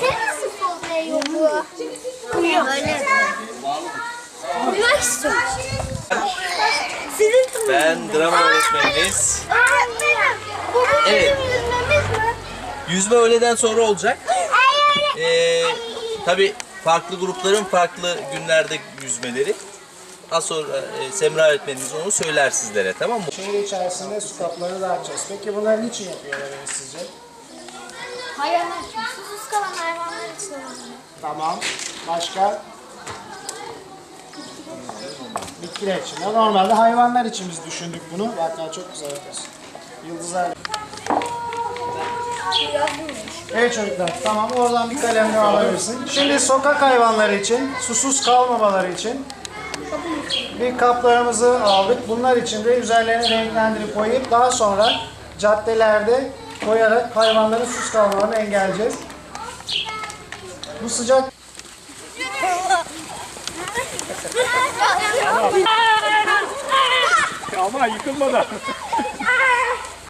Sen nasıl sol bu? Uyuyor. Ben drama öğretmeniniz. Evet. Yüzme öğleden sonra olacak. Ee, tabii farklı grupların farklı günlerde yüzmeleri. Az sonra e, Semra öğretmeniniz onu söyler sizlere tamam mı? Şehir içerisinde su kaplarını dağıtacağız. Peki bunları niçin yapıyorlar yani sizce? Hayvanlar. Susuz kalan hayvanlar için. Tamam. Başka? Bitkiler için. de. Normalde hayvanlar için biz düşündük bunu. Hatta çok güzel yapıyorsun. Yıldızlar. Evet çocuklar tamam oradan bir kalem daha alabilirsin. Şimdi sokak hayvanları için, susuz kalmamaları için bir kaplarımızı aldık. Bunlar için de üzerlerine renklendirip koyup daha sonra caddelerde koyarak hayvanların susuz kalmalarını engelleyeceğiz. Bu sıcak Ama yıkılmadan.